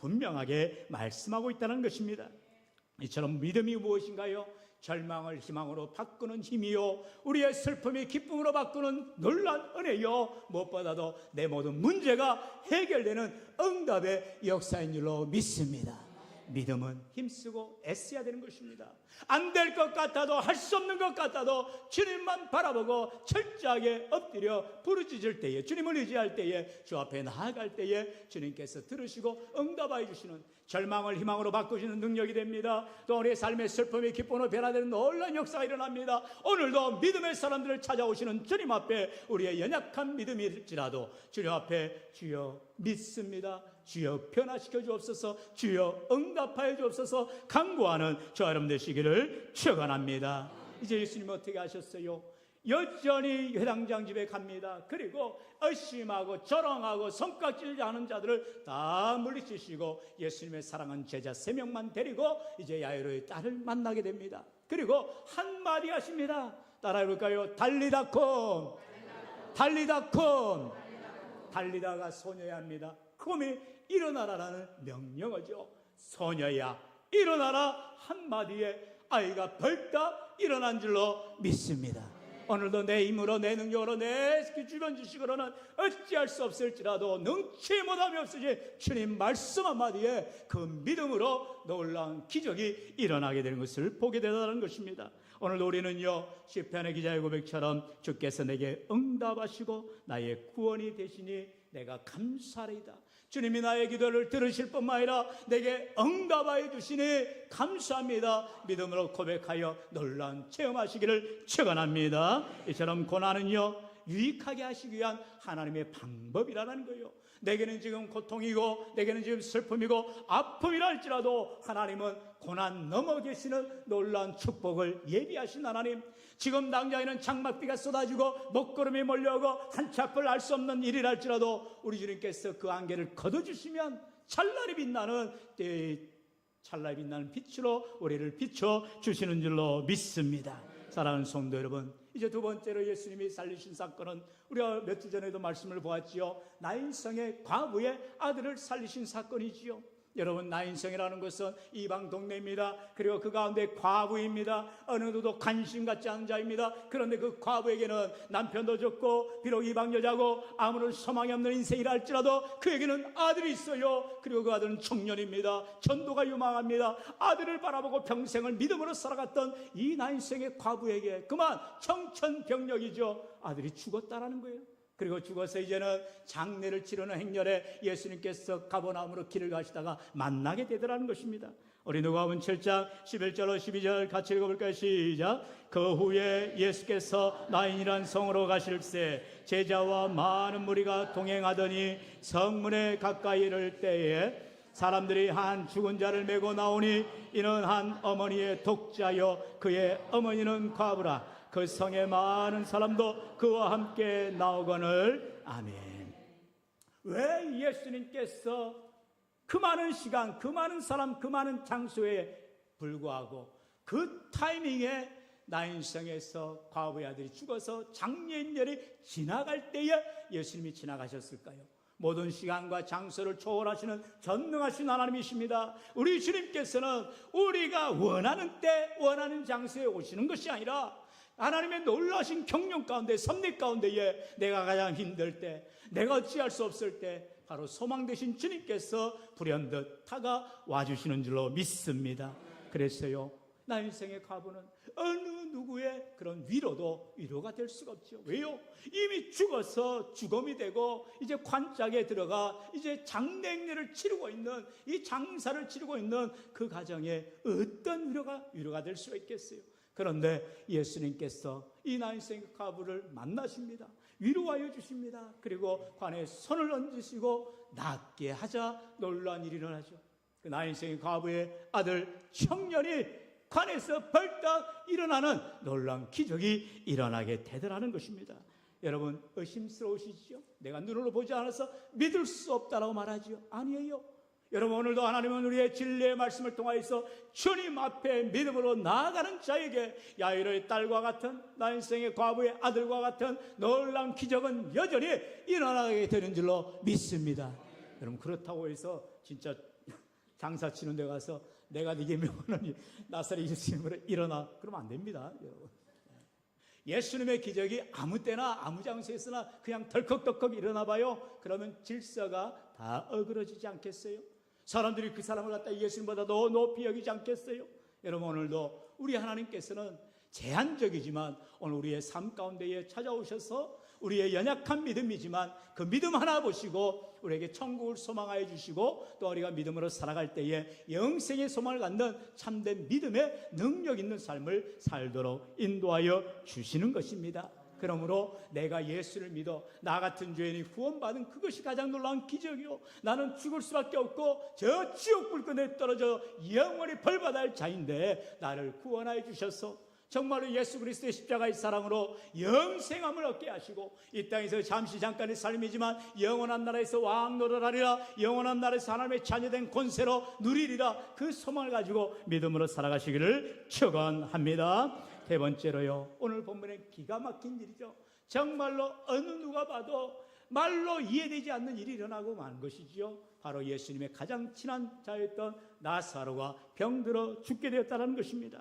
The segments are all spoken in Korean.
분명하게 말씀하고 있다는 것입니다. 이처럼 믿음이 무엇인가요? 절망을 희망으로 바꾸는 힘이요. 우리의 슬픔이 기쁨으로 바꾸는 놀란 은혜요. 무엇보다도 내 모든 문제가 해결되는 응답의 역사인 줄로 믿습니다. 믿음은 힘쓰고 애써야 되는 것입니다. 안 될 것 같아도 할 수 없는 것 같아도 주님만 바라보고 철저하게 엎드려 부르짖을 때에 주님을 의지할 때에 주 앞에 나아갈 때에 주님께서 들으시고 응답하여 주시는 절망을 희망으로 바꾸시는 능력이 됩니다. 또 우리의 삶의 슬픔이 기쁨으로 변화되는 놀라운 역사가 일어납니다. 오늘도 믿음의 사람들을 찾아오시는 주님 앞에 우리의 연약한 믿음일지라도 주님 앞에 주여 믿습니다. 주여 변화시켜 주옵소서 주여 응답하여 주옵소서 강구하는 저 여러분 되시기를 축원합니다. 이제 예수님 어떻게 하셨어요? 여전히 회당장 집에 갑니다. 그리고 의심하고 저렁하고 손깍질 하는 자들을 다 물리치시고 예수님의 사랑한 제자 세 명만 데리고 이제 야이로의 딸을 만나게 됩니다. 그리고 한마디 하십니다. 따라해 볼까요? 달리다콤, 달리다콤, 달리다가 소녀야 합니다. 콤이 일어나라라는 명령어죠. 소녀야 일어나라 한마디에 아이가 벌떡 일어난 줄로 믿습니다. 오늘도 내 힘으로 내 능력으로 내 주변 지식으로는 어찌할 수 없을지라도 능치 못함이 없으신 주님 말씀 한마디에 그 믿음으로 놀라운 기적이 일어나게 되는 것을 보게 되다는 것입니다. 오늘 우리는요 시편의 기자의 고백처럼 주께서 내게 응답하시고 나의 구원이 되시니 내가 감사리이다. 주님이 나의 기도를 들으실 뿐만 아니라 내게 응답하여 주시니 감사합니다. 믿음으로 고백하여 놀라운 체험하시기를 축원합니다. 이처럼 고난은요 유익하게 하시기 위한 하나님의 방법이라는 거예요. 내게는 지금 고통이고 내게는 지금 슬픔이고 아픔이라 할지라도 하나님은 고난 넘어 계시는 놀라운 축복을 예비하신 하나님 지금 당장에는 장막비가 쏟아지고 먹구름이 몰려오고 한치 앞을 알 수 없는 일이라 할지라도 우리 주님께서 그 안개를 걷어주시면 찰나리 빛나는 때의 찰나리 빛나는 빛으로 우리를 비춰 주시는 줄로 믿습니다. 사랑하는 성도 여러분, 이제 두 번째로 예수님이 살리신 사건은 우리가 몇 주 전에도 말씀을 보았지요. 나인성의 과부의 아들을 살리신 사건이지요. 여러분 나인성이라는 것은 이방 동네입니다. 그리고 그 가운데 과부입니다. 어느 누구도 관심 갖지 않은 자입니다. 그런데 그 과부에게는 남편도 좋고 비록 이방 여자고 아무런 소망이 없는 인생이라 할지라도 그에게는 아들이 있어요. 그리고 그 아들은 청년입니다. 전도가 유망합니다. 아들을 바라보고 평생을 믿음으로 살아갔던 이 나인성의 과부에게 그만 청천벽력이죠. 아들이 죽었다라는 거예요. 그리고 죽어서 이제는 장례를 치르는 행렬에 예수님께서 가버나움으로 길을 가시다가 만나게 되더라는 것입니다. 우리 누가복음 7장 11절로 12절 같이 읽어볼까요? 시작. 그 후에 예수께서 나인이란 성으로 가실새 제자와 많은 무리가 동행하더니 성문에 가까이 이를 때에 사람들이 한 죽은 자를 메고 나오니 이는 한 어머니의 독자요 그의 어머니는 과부라 그 성에 많은 사람도 그와 함께 나오거늘 아멘. 왜 예수님께서 그 많은 시간, 그 많은 사람, 그 많은 장소에 불구하고 그 타이밍에 나인성에서 과부의 아들이 죽어서 장례인열이 지나갈 때에 예수님이 지나가셨을까요? 모든 시간과 장소를 초월하시는 전능하신 하나님이십니다. 우리 주님께서는 우리가 원하는 때, 원하는 장소에 오시는 것이 아니라 하나님의 놀라신 경륜 가운데 섭리 가운데에 내가 가장 힘들 때 내가 어찌할 수 없을 때 바로 소망 되신 주님께서 불현듯 타가 와 주시는 줄로 믿습니다. 그랬어요. 나 인생의 과부는 어느 누구의 그런 위로도 위로가 될 수가 없죠. 왜요? 이미 죽어서 죽음이 되고 이제 관짝에 들어가 이제 장례를 치르고 있는 이 장사를 치르고 있는 그 가정에 어떤 위로가 위로가 될 수가 있겠어요? 그런데 예수님께서 이 나인생 과부를 만나십니다. 위로하여 주십니다. 그리고 관에 손을 얹으시고 낫게 하자 놀란 일이 일어나죠. 그 나인생 과부의 아들 청년이 관에서 벌떡 일어나는 놀란 기적이 일어나게 되더라는 것입니다. 여러분 의심스러우시죠? 내가 눈으로 보지 않아서 믿을 수 없다라고 말하지요. 아니에요. 여러분 오늘도 하나님은 우리의 진리의 말씀을 통하여서 주님 앞에 믿음으로 나아가는 자에게 야이로의 딸과 같은 나 인생의 과부의 아들과 같은 놀라운 기적은 여전히 일어나게 되는 줄로 믿습니다. 여러분 그렇다고 해서 진짜 장사 치는 데 가서 내가 네게 명하노니 나사렛 예수님으로 일어나 그러면 안 됩니다. 여러분. 예수님의 기적이 아무 때나 아무 장소에서나 그냥 덜컥덜컥 일어나 봐요. 그러면 질서가 다 어그러지지 않겠어요? 사람들이 그 사람을 갖다 예수님보다 더 높이 여기지 않겠어요? 여러분 오늘도 우리 하나님께서는 제한적이지만 오늘 우리의 삶 가운데에 찾아오셔서 우리의 연약한 믿음이지만 그 믿음 하나 보시고 우리에게 천국을 소망하여 주시고 또 우리가 믿음으로 살아갈 때에 영생의 소망을 갖는 참된 믿음의 능력 있는 삶을 살도록 인도하여 주시는 것입니다. 그러므로 내가 예수를 믿어 나 같은 죄인이 구원받은 그것이 가장 놀라운 기적이요. 나는 죽을 수밖에 없고 저 지옥 불끈에 떨어져 영원히 벌받아야 할 자인데 나를 구원하여 주셔서 정말로 예수 그리스도의 십자가의 사랑으로 영생함을 얻게 하시고 이 땅에서 잠시 잠깐의 삶이지만 영원한 나라에서 왕 노릇하리라 영원한 나라에서 하나님의 자녀된 권세로 누리리라 그 소망을 가지고 믿음으로 살아가시기를 축원합니다. 세 번째로요. 오늘 본문에 기가 막힌 일이죠. 정말로 어느 누가 봐도 말로 이해되지 않는 일이 일어나고 만 것이지요. 바로 예수님의 가장 친한 자였던 나사로가 병들어 죽게 되었다는 것입니다.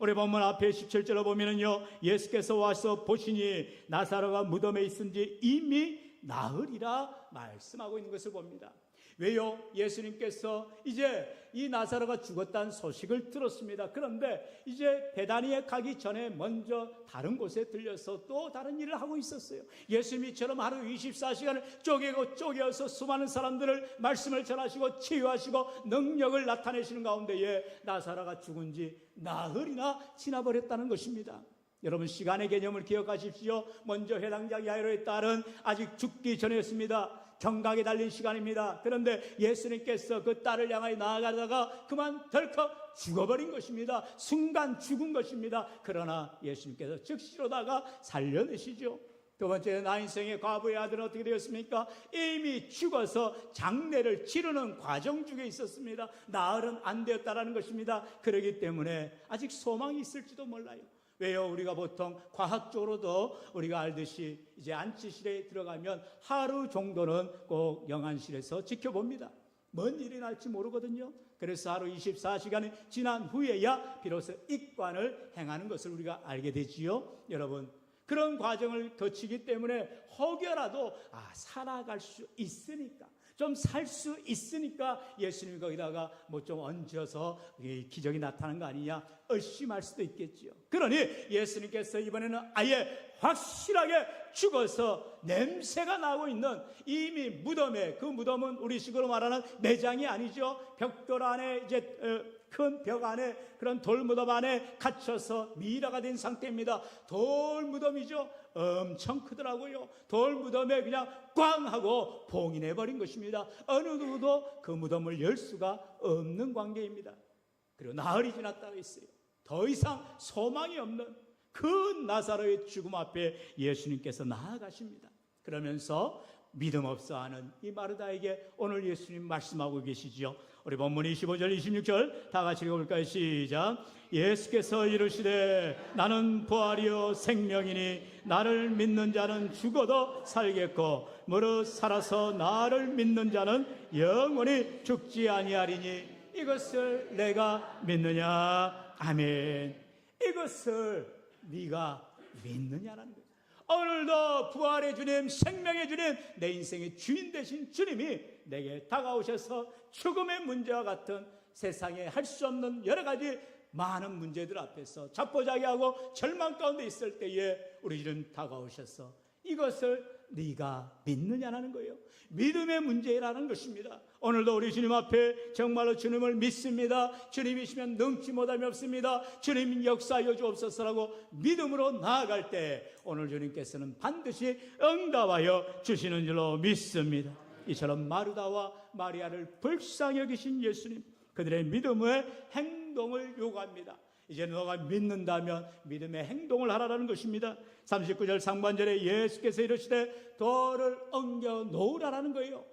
우리 본문 앞에 17절을 보면은요, 예수께서 와서 보시니 나사로가 무덤에 있은 지 이미 나으리라 말씀하고 있는 것을 봅니다. 왜요? 예수님께서 이제 이 나사로가 죽었다는 소식을 들었습니다. 그런데 이제 베다니에 가기 전에 먼저 다른 곳에 들려서 또 다른 일을 하고 있었어요. 예수님이처럼 하루 24시간을 쪼개고 쪼개어서 수많은 사람들을 말씀을 전하시고 치유하시고 능력을 나타내시는 가운데에 나사로가 죽은 지 나흘이나 지나버렸다는 것입니다. 여러분 시간의 개념을 기억하십시오. 먼저 해당자 야이로의 딸은 아직 죽기 전이었습니다. 경각에 달린 시간입니다. 그런데 예수님께서 그 딸을 향하여 나아가다가 그만 덜컥 죽어버린 것입니다. 순간 죽은 것입니다. 그러나 예수님께서 즉시로다가 살려내시죠. 두 번째 나 인생의 과부의 아들은 어떻게 되었습니까? 이미 죽어서 장례를 치르는 과정 중에 있었습니다. 나흘은 안 되었다라는 것입니다. 그러기 때문에 아직 소망이 있을지도 몰라요. 왜요? 우리가 보통 과학적으로도 우리가 알듯이 이제 안치실에 들어가면 하루 정도는 꼭 영안실에서 지켜봅니다. 뭔 일이 날지 모르거든요. 그래서 하루 24시간이 지난 후에야 비로소 입관을 행하는 것을 우리가 알게 되지요. 여러분, 그런 과정을 거치기 때문에 혹여라도 아 살아갈 수 있으니까 좀 살 수 있으니까 예수님이 거기다가 뭐 좀 얹어서 기적이 나타난 거 아니냐 의심할 수도 있겠지요. 그러니 예수님께서 이번에는 아예 확실하게 죽어서 냄새가 나고 있는 이미 무덤에 그 무덤은 우리식으로 말하는 매장이 아니죠. 벽돌 안에 이제 어, 큰벽 안에 그런 돌 무덤 안에 갇혀서 미라가 된 상태입니다. 돌 무덤이죠. 엄청 크더라고요. 돌 무덤에 그냥 꽝 하고 봉인해 버린 것입니다. 어느 누구도 그 무덤을 열 수가 없는 관계입니다. 그리고 나흘이 지났다고 했어요. 더 이상 소망이 없는 그 나사로의 죽음 앞에 예수님께서 나아가십니다. 그러면서 믿음 없어 하는 이 마르다에게 오늘 예수님 말씀하고 계시지요. 우리 본문 25절, 26절 다 같이 읽어볼까요? 시작. 예수께서 이르시되 나는 부활이요 생명이니 나를 믿는 자는 죽어도 살겠고 무릇 살아서 나를 믿는 자는 영원히 죽지 아니하리니 이것을 내가 믿느냐? 아멘. 이것을 네가 믿느냐라는 거예요. 오늘도 부활의 주님, 생명의 주님, 내 인생의 주인 되신 주님이 내게 다가오셔서 죽음의 문제와 같은 세상에 할 수 없는 여러 가지 많은 문제들 앞에서 자포자기하고 절망 가운데 있을 때에 우리 주님 다가오셔서 이것을 네가 믿느냐라는 거예요. 믿음의 문제라는 것입니다. 오늘도 우리 주님 앞에 정말로 주님을 믿습니다. 주님이시면 능치 못함이 없습니다. 주님 역사여 주옵소서라고 믿음으로 나아갈 때 오늘 주님께서는 반드시 응답하여 주시는 줄로 믿습니다. 이처럼 마르다와 마리아를 불쌍히 여기신 예수님 그들의 믿음의 행동을 요구합니다. 이제 너가 믿는다면 믿음의 행동을 하라는 것입니다. 39절 상반절에 예수께서 이르시되 돌을 엉겨 놓으라라는 거예요.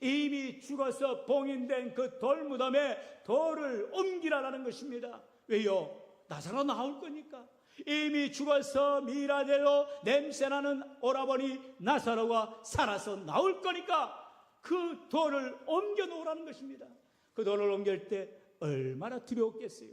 이미 죽어서 봉인된 그 돌 무덤에 돌을 옮기라라는 것입니다. 왜요? 나사로 나올 거니까. 이미 죽어서 미라대로 냄새나는 오라버니 나사로가 살아서 나올 거니까 그 돌을 옮겨 놓으라는 것입니다. 그 돌을 옮길 때 얼마나 두려웠겠어요.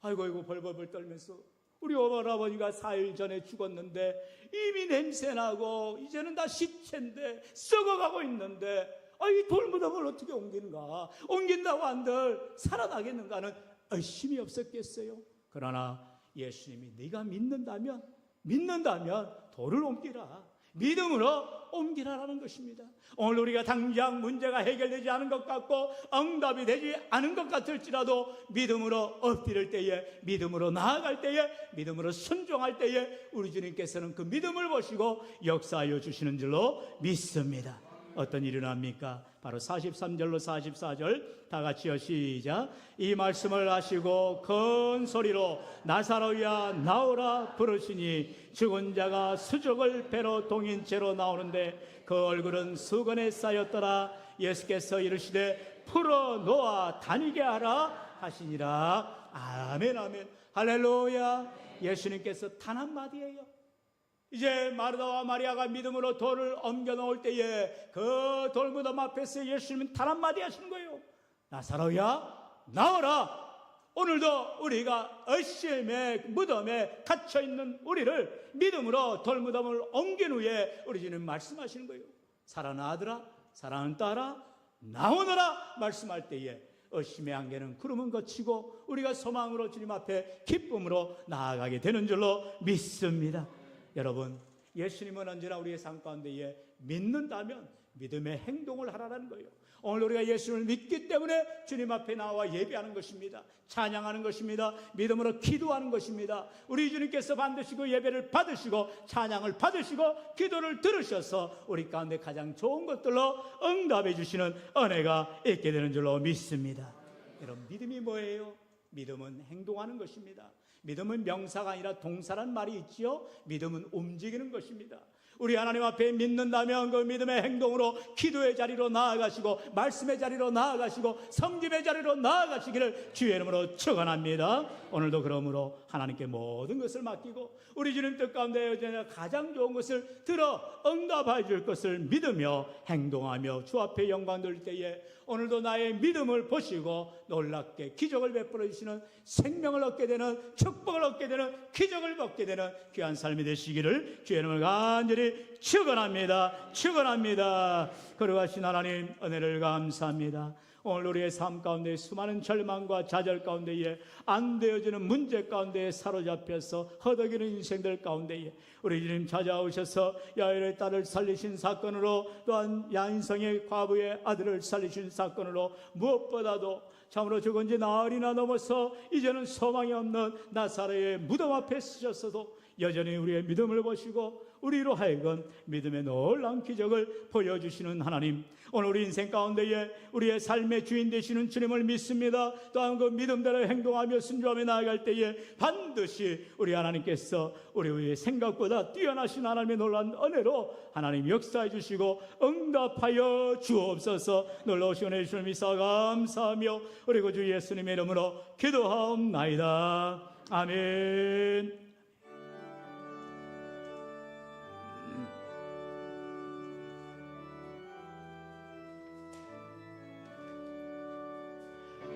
아이고 아이고 벌벌벌 떨면서 우리 어머니가 4일 전에 죽었는데 이미 냄새나고 이제는 다 시체인데 썩어가고 있는데 아, 이 돌무덤을 어떻게 옮기는가 옮긴다고 한들 살아나겠는가는 의심이 없었겠어요. 그러나 예수님이 네가 믿는다면 믿는다면 돌을 옮기라. 믿음으로 옮기라라는 것입니다. 오늘 우리가 당장 문제가 해결되지 않은 것 같고 응답이 되지 않은 것 같을지라도 믿음으로 엎드릴 때에 믿음으로 나아갈 때에 믿음으로 순종할 때에 우리 주님께서는 그 믿음을 보시고 역사하여 주시는 줄로 믿습니다. 어떤 일이 납니까? 바로 43절로 44절 다 같이요. 시작. 이 말씀을 하시고 큰 소리로 나사로야 나오라 부르시니 죽은 자가 수족을 배로 동인 채로 나오는데 그 얼굴은 수건에 쌓였더라. 예수께서 이르시되 풀어 놓아 다니게 하라 하시니라. 아멘 아멘. 할렐루야. 예수님께서 단 한마디예요 이제 마르다와 마리아가 믿음으로 돌을 옮겨 놓을 때에 그 돌무덤 앞에서 예수님은 단 한마디 하시는 거예요. 나사로야, 나오라! 오늘도 우리가 의심의 무덤에 갇혀 있는 우리를 믿음으로 돌무덤을 옮긴 후에 우리 주님 말씀하시는 거예요. 살아나더라, 사랑하는 딸아, 나오너라 말씀할 때에 의심의 안개는 구름은 거치고 우리가 소망으로 주님 앞에 기쁨으로 나아가게 되는 줄로 믿습니다. 여러분, 예수님은 언제나 우리의 삶 가운데에 믿는다면 믿음의 행동을 하라는 거예요. 오늘 우리가 예수를 믿기 때문에 주님 앞에 나와 예배하는 것입니다. 찬양하는 것입니다. 믿음으로 기도하는 것입니다. 우리 주님께서 반드시 그 예배를 받으시고 찬양을 받으시고 기도를 들으셔서 우리 가운데 가장 좋은 것들로 응답해 주시는 은혜가 있게 되는 줄로 믿습니다. 여러분 믿음이 뭐예요? 믿음은 행동하는 것입니다. 믿음은 명사가 아니라 동사란 말이 있지요. 믿음은 움직이는 것입니다. 우리 하나님 앞에 믿는다면 그 믿음의 행동으로 기도의 자리로 나아가시고 말씀의 자리로 나아가시고 성김의 자리로 나아가시기를 주의 이름으로 축원합니다. 오늘도 그러므로 하나님께 모든 것을 맡기고 우리 주님 뜻 가운데 여전히 가장 좋은 것을 들어 응답해 줄 것을 믿으며 행동하며 주 앞에 영광 돌릴 때에 오늘도 나의 믿음을 보시고 놀랍게 기적을 베풀어 주시는 생명을 얻게 되는 축복을 얻게 되는 기적을 얻게 되는 귀한 삶이 되시기를 주의 이름을 간절히 축원합니다. 축원합니다. 거룩하신 하나님 은혜를 감사합니다. 오늘 우리의 삶 가운데 수많은 절망과 좌절 가운데에 안 되어지는 문제 가운데에 사로잡혀서 허덕이는 인생들 가운데에 우리 주님 찾아오셔서 야일의 딸을 살리신 사건으로 또한 야인성의 과부의 아들을 살리신 사건으로 무엇보다도 참으로 죽은 지 나흘이나 넘어서 이제는 소망이 없는 나사로의 무덤 앞에 쓰셨어도 여전히 우리의 믿음을 보시고 우리로 하여금 믿음의 놀라운 기적을 보여주시는 하나님 오늘 우리 인생 가운데에 우리의 삶의 주인 되시는 주님을 믿습니다. 또한 그 믿음대로 행동하며 순종하며 나아갈 때에 반드시 우리 하나님께서 우리의 생각보다 뛰어나신 하나님의 놀라운 은혜로 하나님 역사해 주시고 응답하여 주옵소서. 놀라우신 은혜 주님 믿사 감사하며 우리 구주 예수님의 이름으로 기도하옵나이다. 아멘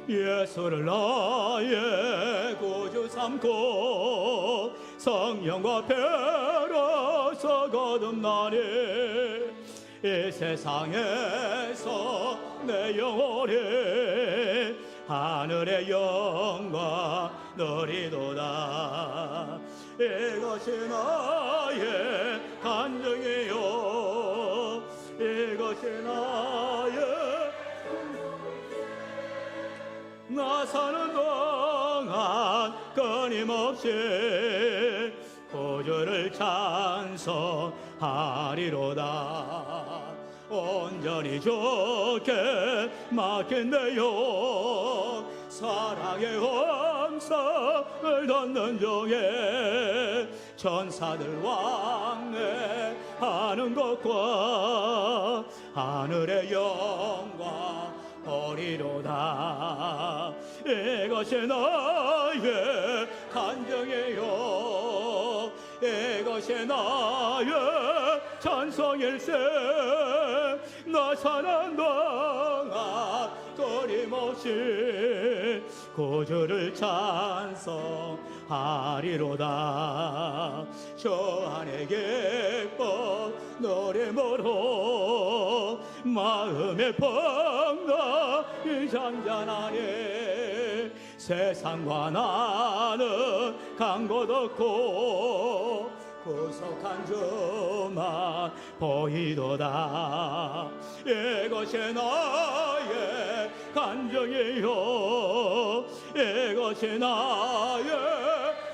예수를 나의 구주 삼고 성령과 배로서 거듭나니 이 세상에서 내 영혼이 하늘의 영광 누리도다. 이것이 나의 간증이요. 이것이 나 나 사는 동안 끊임없이 구주를 찬송하리로다. 온전히 좋게 맡긴대요. 사랑의 왕성을 걷는 중에 천사들 왕래 하는 것과 하늘의 영광 보리로다. 이것이 나의 간정이요. 이것이 나의 찬송일세. 나 사는 동안 끊임없이 구주를 찬송하리로다. 저 안에 기뻐 노래모로 마음의 펑 나이 잔잔하네 세상과 나는 간곳 없고 구속한 주만 보이도다. 이것이 나의 간정이요. 이것이 나의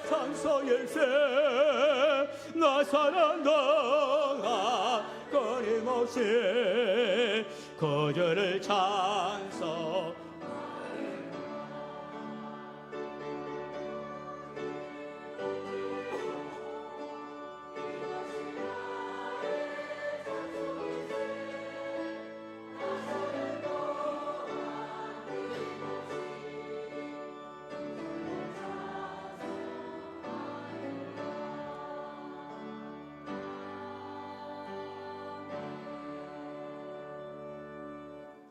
산소일세. 나 사는 동안 끊임없이 그저를 찬송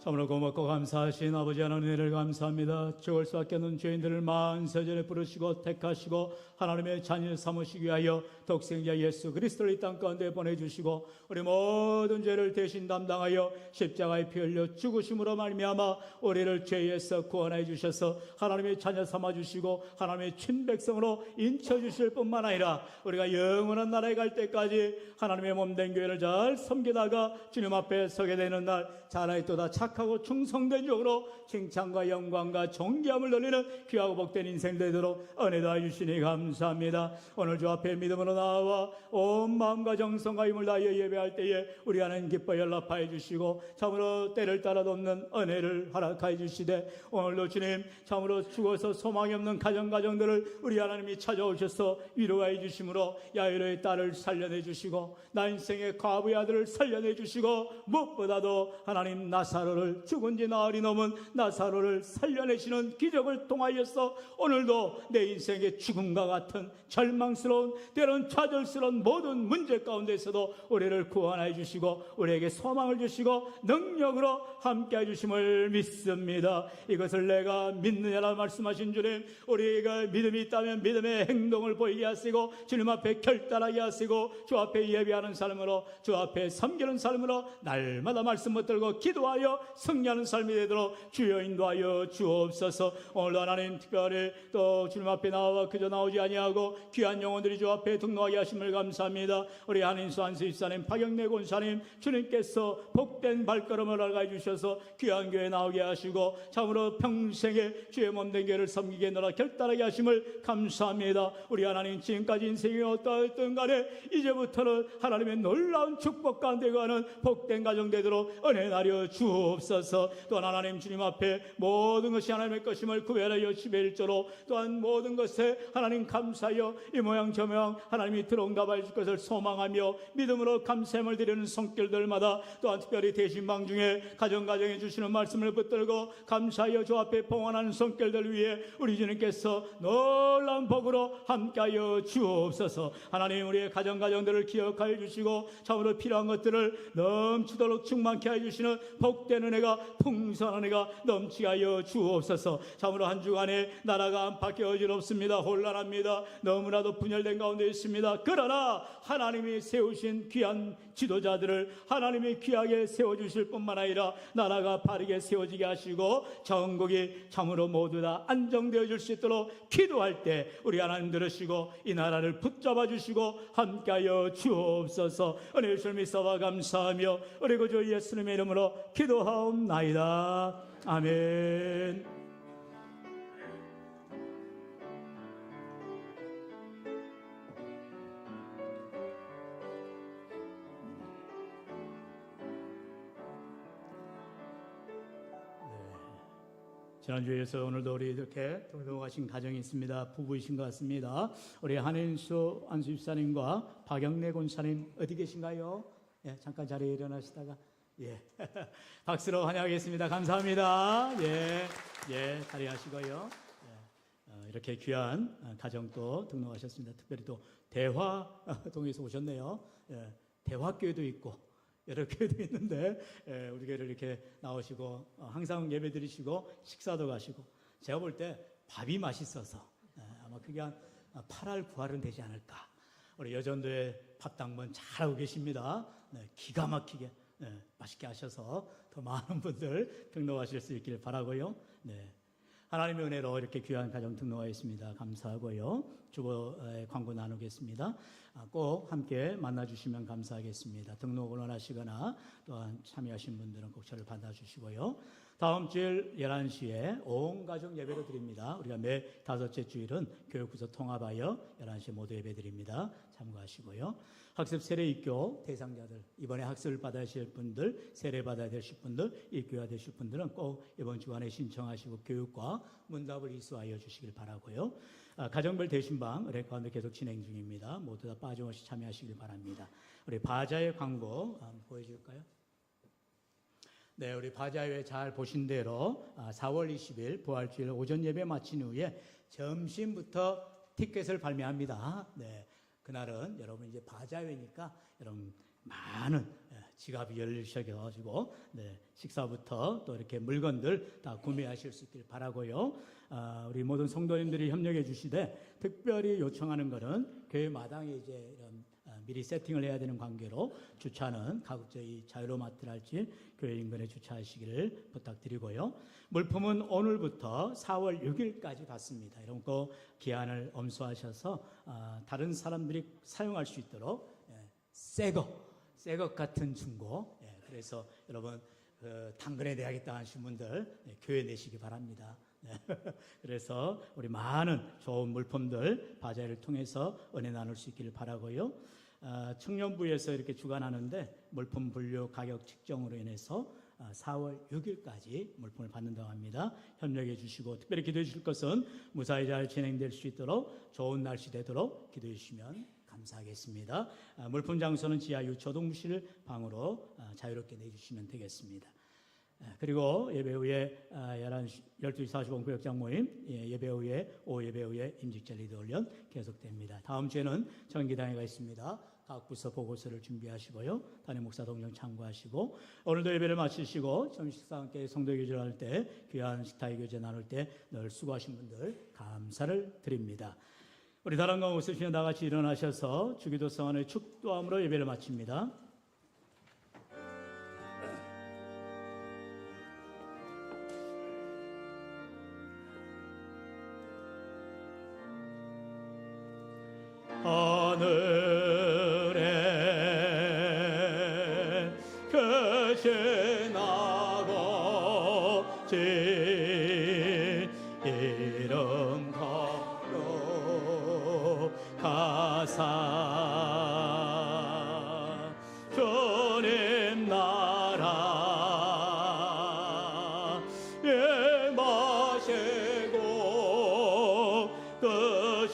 참으로 고맙고 감사하신 아버지 하나님 은혜를 감사합니다. 죽을 수밖에 없는 죄인들을 만세전에 부르시고 택하시고 하나님의 자녀 삼으시기 위하여 독생자 예수 그리스도를 이 땅 가운데 보내주시고 우리 모든 죄를 대신 담당하여 십자가에 피 흘려 죽으심으로 말미암아 우리를 죄에서 구원해 주셔서 하나님의 자녀 삼아 주시고 하나님의 친백성으로 인쳐 주실 뿐만 아니라 우리가 영원한 나라에 갈 때까지 하나님의 몸된 교회를 잘 섬기다가 주님 앞에 서게 되는 날 자라있도다 착 하고 충성된 종으로 칭찬과 영광과 존귀함을 돌리는 귀하고 복된 인생 되도록 은혜 다 주시니 감사합니다. 오늘 주 앞에 믿음으로 나와 온 마음과 정성과 힘을 다하여 예배할 때에 우리 하나님 기뻐 연락하여 주시고 참으로 때를 따라 돕는 은혜를 허락하여 주시되 오늘도 주님 참으로 죽어서 소망이 없는 가정 가정들을 우리 하나님이 찾아오셔서 위로하여 주심으로 야유로의 딸을 살려내 주시고 나 인생의 과부의 아들을 살려내 주시고 무엇보다도 하나님 나사로를 죽은 지 나흘이 넘은 나사로를 살려내시는 기적을 통하여서 오늘도 내 인생의 죽음과 같은 절망스러운 때론 좌절스러운 모든 문제 가운데서도 우리를 구원해 주시고 우리에게 소망을 주시고 능력으로 함께 해 주심을 믿습니다. 이것을 내가 믿느냐라 말씀하신 주님 우리가 믿음이 있다면 믿음의 행동을 보이게 하시고 주님 앞에 결단하게 하시고 주 앞에 예배하는 삶으로 주 앞에 섬기는 삶으로 날마다 말씀 붙들고 기도하여 승리하는 삶이 되도록 주여 인도하여 주옵소서. 오늘 하나님 특별히 또 주님 앞에 나와 그저 나오지 아니하고 귀한 영혼들이 주 앞에 등록하게 하심을 감사합니다. 우리 한인수 한수 입사님 박영래 권사님 주님께서 복된 발걸음을 알게 주셔서 귀한 교회 나오게 하시고 참으로 평생에 주의 몸된 교회를 섬기게 너라 결단하게 하심을 감사합니다. 우리 하나님 지금까지 인생이 어떠했든 간에 이제부터는 하나님의 놀라운 축복 가운데 가는 복된 가정 되도록 은혜 나려 주옵소서 또한 하나님 주님 앞에 모든 것이 하나님의 것임을 구별하여 11조로 또한 모든 것에 하나님 감사하여 이 모양 저 모양 하나님이 들어응답하여 줄 것을 소망하며 믿음으로 감사함을 드리는 손길들마다 또한 특별히 대신방 중에 가정가정에 주시는 말씀을 붙들고 감사하여 주 앞에 봉헌하는 손길들 위해 우리 주님께서 놀라운 복으로 함께하여 주옵소서. 하나님 우리의 가정가정들을 기억하여 주시고 참으로 필요한 것들을 넘치도록 충만케 하여 주시는 복된 은혜가 풍성한 은혜가 넘치게 하여 주옵소서. 참으로 한 주간에 나라가 바뀌어질 없습니다. 혼란합니다. 너무나도 분열된 가운데 있습니다. 그러나 하나님이 세우신 귀한 지도자들을 하나님이 귀하게 세워주실 뿐만 아니라 나라가 바르게 세워지게 하시고 전국이 참으로 모두 다 안정되어질 수 있도록 기도할 때 우리 하나님 들으시고 이 나라를 붙잡아 주시고 함께하여 주옵소서. 은혜 주실 믿사와 감사하며 우리 구주 예수님의 이름으로 기도하옵나이다. 아멘 지난주에서 오늘도 우리 이렇게 돌아가신 가정이 있습니다. 부부이신 것 같습니다. 우리 한인수 안수입사님과 박영래 권사님 어디 계신가요? 예, 잠깐 자리에 일어나시다가 예, 박수로 환영하겠습니다. 감사합니다. 예, 예, 자리하시고요. 예, 어, 이렇게 귀한 어, 가정 또 등록하셨습니다. 특별히 또 대화동에서 오셨네요. 예, 대화교회도 있고 여러 교회도 있는데 예, 우리 교회를 이렇게 나오시고 어, 항상 예배 드리시고 식사도 가시고 제가 볼 때 밥이 맛있어서 예, 아마 그게 한 8할 9할은 되지 않을까. 우리 여전도에 밥당번 잘하고 계십니다. 네, 기가 막히게 네, 맛있게 하셔서 더 많은 분들 등록하실 수 있기를 바라고요. 네. 하나님의 은혜로 이렇게 귀한 가정 등록하였습니다. 감사하고요. 주보 에, 광고 나누겠습니다. 아, 꼭 함께 만나주시면 감사하겠습니다. 등록을 원하시거나 또한 참여하신 분들은 꼭 저를 받아주시고요. 다음 주일 11시에 온 가족 예배로 드립니다. 우리가 매 다섯째 주일은 교육부서 통합하여 11시에 모두 예배 드립니다. 참고하시고요. 학습 세례 입교 대상자들 이번에 학습을 받으실 분들 세례 받아야 되실 분들 입교가 되실 분들은 꼭 이번 주간에 신청하시고 교육과 문답을 이수하여 주시길 바라고요. 아, 가정별 대신방 은혜 가운데 계속 진행 중입니다. 모두 다 빠짐없이 참여하시길 바랍니다. 우리 바자의 광고 한번 보여줄까요? 네, 우리 바자회 잘 보신 대로 아, 4월 20일 부활주일 오전 예배 마친 후에 점심부터 티켓을 발매합니다. 네, 그날은 여러분 이제 바자회니까 여러분 많은 예, 지갑이 열리셔가지고 네, 식사부터 또 이렇게 물건들 다 구매하실 수 있길 바라고요. 아, 우리 모든 성도님들이 협력해 주시되 특별히 요청하는 것은 교회 마당에 이제 미리 세팅을 해야 되는 관계로 주차는 가급적이 자유로마트랄지 교회 인근에 주차하시기를 부탁드리고요. 물품은 오늘부터 4월 6일까지 받습니다. 이런 거 기한을 엄수하셔서 아, 다른 사람들이 사용할 수 있도록 예, 새거, 새것 같은 중고. 예, 그래서 여러분 그 당근에 내야겠다 하신 분들 예, 교회 내시기 바랍니다. 네. 그래서 우리 많은 좋은 물품들 바자회를 통해서 은혜 나눌 수 있기를 바라고요. 아, 청년부에서 이렇게 주관하는데 물품 분류 가격 측정으로 인해서 아, 4월 6일까지 물품을 받는다고 합니다. 협력해 주시고 특별히 기도해 주실 것은 무사히 잘 진행될 수 있도록 좋은 날씨 되도록 기도해 주시면 감사하겠습니다. 아, 물품 장소는 지하 유초동실 방으로 아, 자유롭게 내주시면 되겠습니다. 아, 그리고 예배 후에 11시, 12시 45분 구역장 모임, 예, 예배 후에 오후 예배 후에 임직자 리더 훈련 계속됩니다. 다음 주에는 정기당회가 있습니다. 각 부서 보고서를 준비하시고요. 단임 목사 동정 참고하시고 오늘도 예배를 마치시고 점심식사 함께 성도 교제를 할 때 귀한 식탁 교제 나눌 때 늘 수고하신 분들 감사를 드립니다. 우리 다른 가 웃으시며 나같이 일어나셔서 주기도 성 안의 축도함으로 예배를 마칩니다.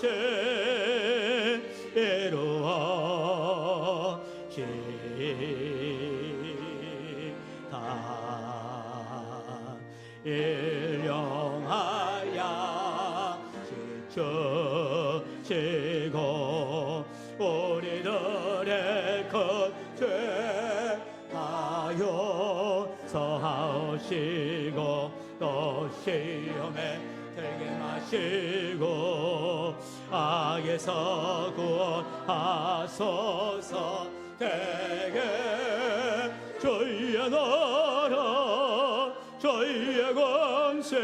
Yeah. 구원하소서 되게 저희의 나라 저희의 권세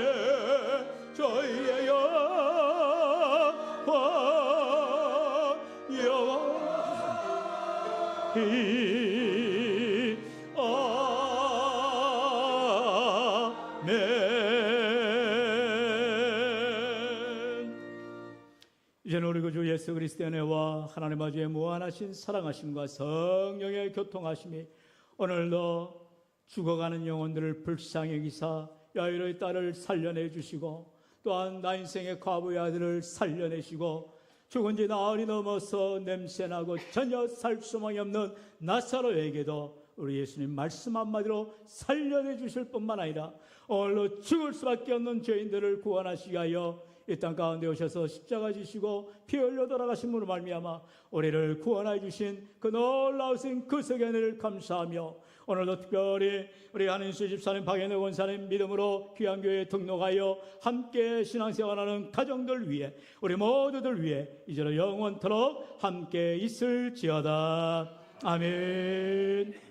저희의 영광 여호와 우리 구주 예수 그리스도의 은혜와 하나님 아버지의 무한하신 사랑하심과 성령의 교통하심이 오늘도 죽어가는 영혼들을 불쌍히 여기사 야이로의 딸을 살려내 주시고 또한 나 인생의 과부의 아들을 살려내시고 죽은 지 나흘이 넘어서 냄새나고 전혀 살 수만이 없는 나사로에게도 우리 예수님 말씀 한마디로 살려내 주실 뿐만 아니라 오늘로 죽을 수밖에 없는 죄인들을 구원하시기 하여 이 땅 가운데 오셔서 십자가 지시고 피 흘려 돌아가심으로 말미암아 우리를 구원하여 주신 그 놀라우신 그 석연을 감사하며 오늘도 특별히 우리 한인수 집사님 박연호 원사님 믿음으로 귀한 교회에 등록하여 함께 신앙생활하는 가정들 위해 우리 모두들 위해 이제로 영원토록 함께 있을지어다 아멘.